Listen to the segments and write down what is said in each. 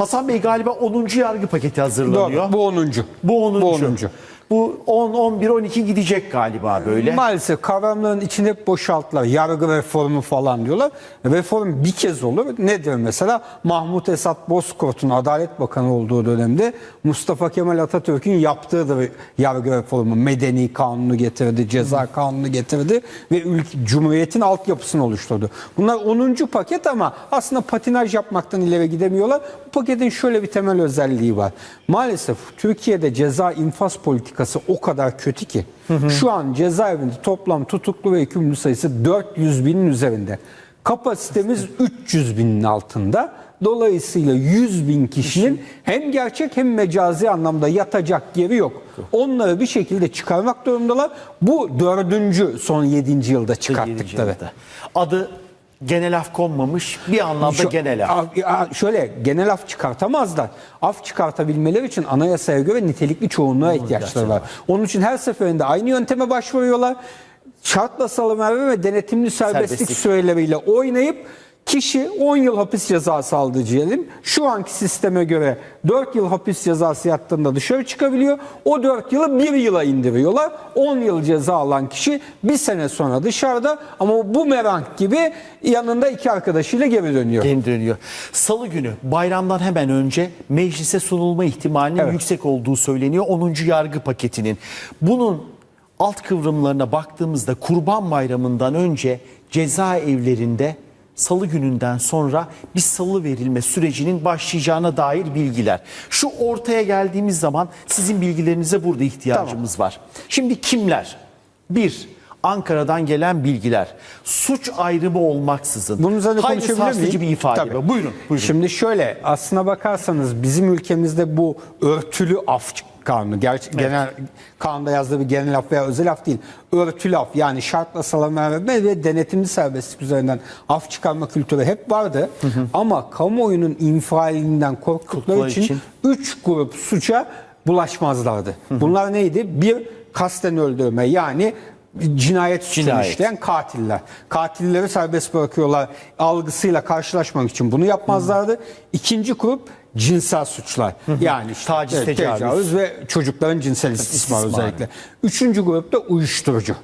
Hasan Bey galiba 10. yargı paketi hazırlanıyor. Doğru. Bu 10. Bu 10. Bu 10. Bu 10, 11, 12 gidecek galiba böyle. Maalesef kavramların içini hep boşalttılar. Yargı reformu falan diyorlar. Reform bir kez olur. Nedir mesela? Mahmut Esat Bozkurt'un Adalet Bakanı olduğu dönemde Mustafa Kemal Atatürk'ün yaptığıdır yargı reformu. Medeni kanunu getirdi, ceza kanunu getirdi ve ülke, Cumhuriyet'in altyapısını oluşturdu. Bunlar 10. paket ama aslında patinaj yapmaktan ileri gidemiyorlar. Bu paketin şöyle bir temel özelliği var. Maalesef Türkiye'de ceza infaz politikası o kadar kötü ki şu an cezaevinde toplam tutuklu ve hükümlü sayısı 400 binin üzerinde. Kapasitemiz 300 binin altında. Dolayısıyla 100 bin kişinin hem gerçek hem mecazi anlamda yatacak yeri yok. Onları bir şekilde çıkarmak durumundalar. Bu dördüncü son 7. yılda çıkarttıkları. yılda. Adı genel af konmamış. Bir anlamda Şu- genel af. A- a- Şöyle genel af çıkartamazlar. Af çıkartabilmeleri için anayasaya göre nitelikli çoğunluğa ihtiyaçları var. Onun için her seferinde aynı yönteme başvuruyorlar. Şartla salıverme ve denetimli serbestlik, Serbestlik. süreleriyle oynayıp kişi 10 yıl hapis cezası aldı diyelim. Şu anki sisteme göre 4 yıl hapis cezası yattığında dışarı çıkabiliyor. O 4 yılı 1 yıla indiriyorlar. 10 yıl ceza alan kişi bir sene sonra dışarıda ama bu merank gibi yanında iki arkadaşıyla geri dönüyor. Geri dönüyor. Salı günü bayramdan hemen önce meclise sunulma ihtimalinin Evet. yüksek olduğu söyleniyor 10. yargı paketinin. Bunun alt kıvrımlarına baktığımızda Kurban Bayramı'ndan önce cezaevlerinde salı gününden sonra bir salı verilme sürecinin başlayacağına dair bilgiler. Şu ortaya geldiğimiz zaman sizin bilgilerinize burada ihtiyacımız var. Şimdi kimler? Bir, Ankara'dan gelen bilgiler. Suç ayrımı olmaksızın. Bunun üzerine konuşabilir miyim? bir ifade. Tabii. bu. Buyurun, buyurun. Şimdi şöyle aslına bakarsanız bizim ülkemizde bu örtülü af kanunu, gerçi genel kanunda yazdığı bir genel af veya özel af değil. Örtülü af yani şartla salama verme ve denetimli serbestlik üzerinden af çıkarma kültürü hep vardı. Ama kamuoyunun infialinden korktukları için, için. üç grup suça bulaşmazlardı. Bunlar neydi? Bir kasten öldürme yani cinayet suçunu Cinayet. işleyen katiller. Katilleri serbest bırakıyorlar algısıyla karşılaşmak için bunu yapmazlardı. İkinci grup cinsel suçlar. Yani işte, Taciz, tecavüz. ve çocukların cinsel istismar İstismar. özellikle. Üçüncü grupta uyuşturucu.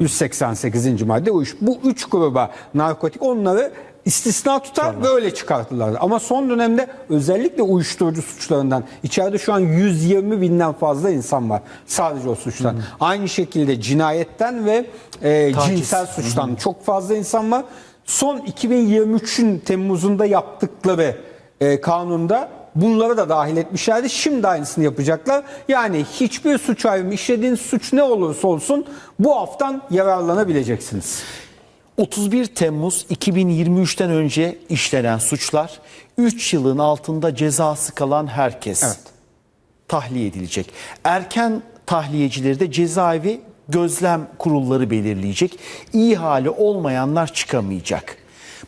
188. madde uyuş. Bu üç gruba narkotik onları istisna tutar ve öyle çıkartırlardı. Ama son dönemde özellikle uyuşturucu suçlarından içeride şu an 120 binden fazla insan var. Sadece o suçtan. Aynı şekilde cinayetten ve e, Taciz. cinsel suçtan çok fazla insan var. Son 2023'ün Temmuz'unda yaptıkları e, kanunda bunları da dahil etmişlerdi. Şimdi aynısını yapacaklar. Yani hiçbir suç ayrımı işlediğiniz suç ne olursa olsun bu haftan yararlanabileceksiniz. 31 Temmuz 2023'ten önce işlenen suçlar 3 yılın altında cezası kalan herkes Evet. tahliye edilecek. Erken tahliyecileri de cezaevi gözlem kurulları belirleyecek. İyi hali olmayanlar çıkamayacak.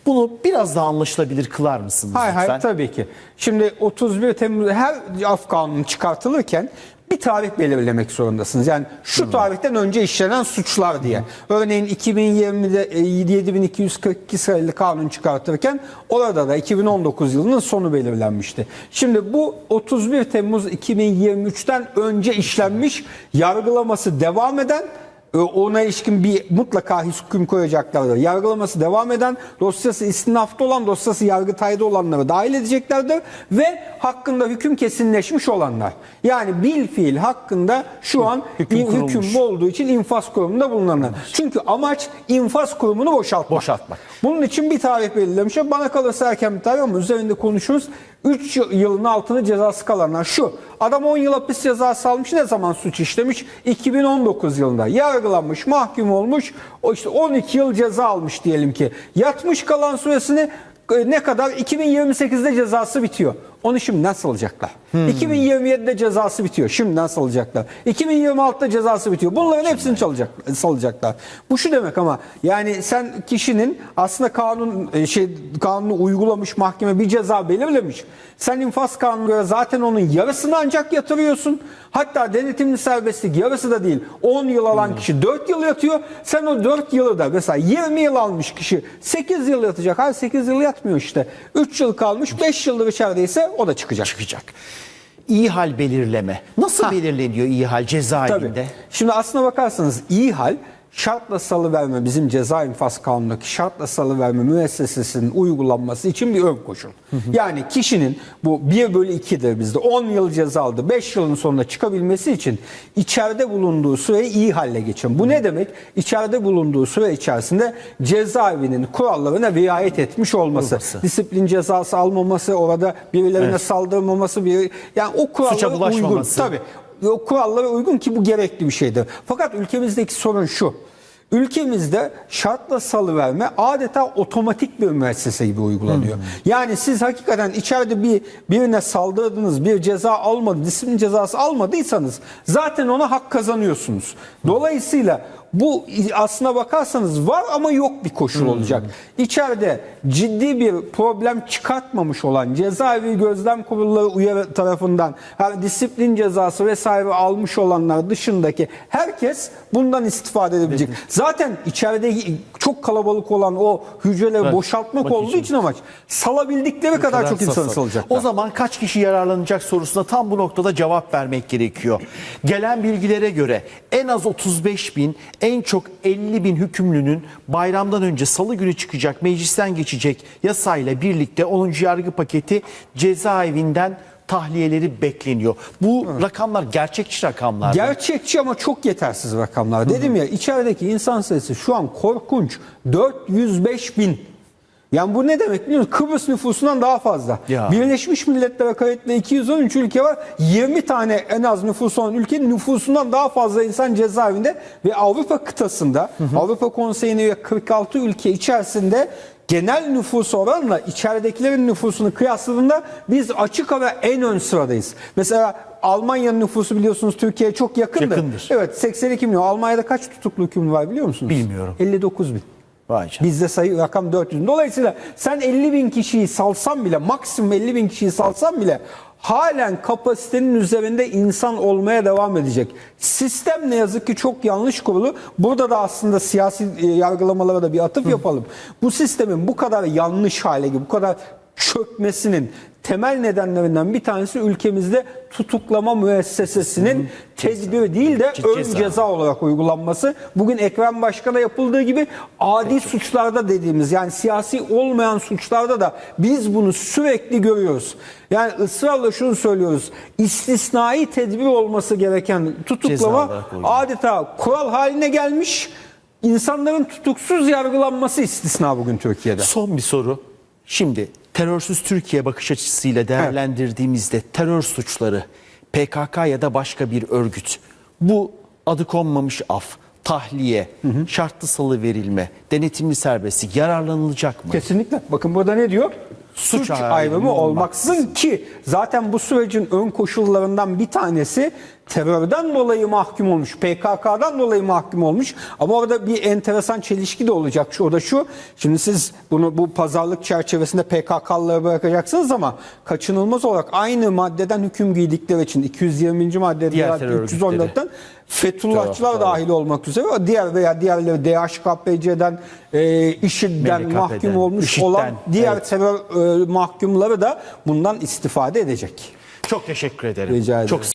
Bunu biraz daha anlaşılabilir kılar mısınız Hayır lütfen? hayır tabii ki. Şimdi 31 Temmuz her af kanunu çıkartılırken bir tarih belirlemek zorundasınız. Yani şu tarihten önce işlenen suçlar diye. Örneğin 2020'de e, 7242 sayılı kanun çıkartırken orada da 2019 yılının sonu belirlenmişti. Şimdi bu 31 Temmuz 2023'ten önce işlenmiş yargılaması devam eden e, ona ilişkin bir mutlaka hüküm koyacaklardır. Yargılaması devam eden, dosyası istinafta olan, dosyası yargıtayda olanları dahil edeceklerdir ve hakkında hüküm kesinleşmiş olanlar. Yani bil fiil hakkında şu an Hüküm hüküm, kurulmuş. olduğu için infaz kurumunda bulunanlar. Çünkü amaç infaz kurumunu boşaltmak. Boşaltmak. Bunun için bir tarih belirlemişler. Bana kalırsa erken bir tarih ama üzerinde konuşuruz. 3 yılın altını cezası kalanlar şu. Adam 10 yıl hapis cezası almış. Ne zaman suç işlemiş? 2019 yılında. Yargılanmış, mahkum olmuş. O işte 12 yıl ceza almış diyelim ki. Yatmış kalan süresini e, ne kadar? 2028'de cezası bitiyor. Onu şimdi nasıl alacaklar? 2027'de cezası bitiyor. Şimdi nasıl alacaklar? 2026'da cezası bitiyor. Bunların hepsini çalacak, salacaklar. Bu şu demek ama yani sen kişinin aslında kanun e, şey kanunu uygulamış mahkeme bir ceza belirlemiş. Sen infaz kanunu göre zaten onun yarısını ancak yatırıyorsun. Hatta denetimli serbestlik yarısı da değil. 10 yıl alan kişi 4 yıl yatıyor. Sen o 4 yılı da mesela 20 yıl almış kişi 8 yıl yatacak. Hayır 8 yıl yatmıyor işte. 3 yıl kalmış 5 yıldır içerideyse o da çıkacak. çıkacak. İyi hal belirleme. Nasıl Ha. belirleniyor iyi hal Tabii. cezaevinde? Şimdi aslına bakarsanız iyi hal şartla salıverme bizim ceza infaz kanunundaki şartla salıverme müessesesinin uygulanması için bir ön koşul. Yani kişinin bu 1 bölü 2'dir bizde 10 yıl ceza aldı 5 yılın sonunda çıkabilmesi için içeride bulunduğu süreyi iyi halle geçin. Bu ne demek? İçeride bulunduğu süre içerisinde cezaevinin kurallarına riayet etmiş olması. Olması. Disiplin cezası almaması, orada birilerine Evet. saldırmaması, bir, yani o kurallara uygun. bulaşmaması. Tabii o kurallara uygun ki bu gerekli bir şeydir. Fakat ülkemizdeki sorun şu. Ülkemizde şartla salıverme adeta otomatik bir müessese gibi uygulanıyor. Yani siz hakikaten içeride bir birine saldırdınız, bir ceza almadı, disiplin cezası almadıysanız zaten ona hak kazanıyorsunuz. Dolayısıyla bu aslına bakarsanız var ama yok bir koşul olacak. İçeride ciddi bir problem çıkartmamış olan cezaevi gözlem kurulları uyarı tarafından her disiplin cezası vesaire almış olanlar dışındaki herkes bundan istifade edebilecek. Zaten içeride çok kalabalık olan o hücreleri Evet, boşaltmak bak olduğu için. için amaç salabildikleri kadar, çok insan salacaklar. O zaman kaç kişi yararlanacak sorusuna tam bu noktada cevap vermek gerekiyor. Gelen bilgilere göre en az 35 bin, en çok 50 bin hükümlünün bayramdan önce salı günü çıkacak meclisten geçecek yasayla birlikte 10. yargı paketi cezaevinden tahliyeleri bekleniyor. Bu rakamlar gerçekçi rakamlar. Gerçekçi ama çok yetersiz rakamlar. Dedim ya içerideki insan sayısı şu an korkunç. 405 bin. Yani bu ne demek biliyor musun? Kıbrıs nüfusundan daha fazla. Ya. Birleşmiş Milletler'e kayıtlı 213 ülke var. 20 tane en az nüfusu olan ülkenin nüfusundan daha fazla insan cezaevinde ve Avrupa kıtasında Avrupa Konseyi'ne üye 46 ülke içerisinde genel nüfus oranla içeridekilerin nüfusunu kıyasladığında biz açık ara en ön sıradayız. Mesela Almanya'nın nüfusu biliyorsunuz Türkiye'ye çok yakındır. Yakındır. Evet 82 milyon. Almanya'da kaç tutuklu hükümlü var biliyor musunuz? Bilmiyorum. 59 bin. Vay canına. Bizde sayı rakam 400. Dolayısıyla sen 50 bin kişiyi salsan bile maksimum 50 bin kişiyi salsan bile halen kapasitenin üzerinde insan olmaya devam edecek. Sistem ne yazık ki çok yanlış kurulu. Burada da aslında siyasi e, yargılamalara da bir atıf yapalım. Bu sistemin bu kadar yanlış hale gibi bu kadar çökmesinin temel nedenlerinden bir tanesi ülkemizde tutuklama müessesesinin tedbir değil de ön ceza. ceza olarak uygulanması. Bugün Ekrem Başkan'a yapıldığı gibi adi suçlarda dediğimiz yani siyasi olmayan suçlarda da biz bunu sürekli görüyoruz. Yani ısrarla şunu söylüyoruz. İstisnai tedbir olması gereken tutuklama adeta kural haline gelmiş. İnsanların tutuksuz yargılanması istisna bugün Türkiye'de. Son bir soru. Şimdi terörsüz Türkiye bakış açısıyla değerlendirdiğimizde terör suçları PKK ya da başka bir örgüt bu adı konmamış af, tahliye, şartlı salı verilme, denetimli serbestlik yararlanılacak mı? Kesinlikle. Bakın burada ne diyor? Suç Suç, ayrımı olmaksızın ki zaten bu sürecin ön koşullarından bir tanesi terörden dolayı mahkum olmuş, PKK'dan dolayı mahkum olmuş. Ama orada bir enteresan çelişki de olacak. Şu, o da şu, şimdi siz bunu bu pazarlık çerçevesinde PKK'lıları bırakacaksınız ama kaçınılmaz olarak aynı maddeden hüküm giydikleri için 220. maddede Diğer terör 314'ten Fethullahçılar Doğru, dahil olmak üzere diğer veya diğerleri DHKPC'den, e, IŞİD'den MLKP'den, mahkum olmuş IŞİD'den, olan diğer evet. terör e, mahkumları da bundan istifade edecek. Çok teşekkür ederim. Rica ederim. Çok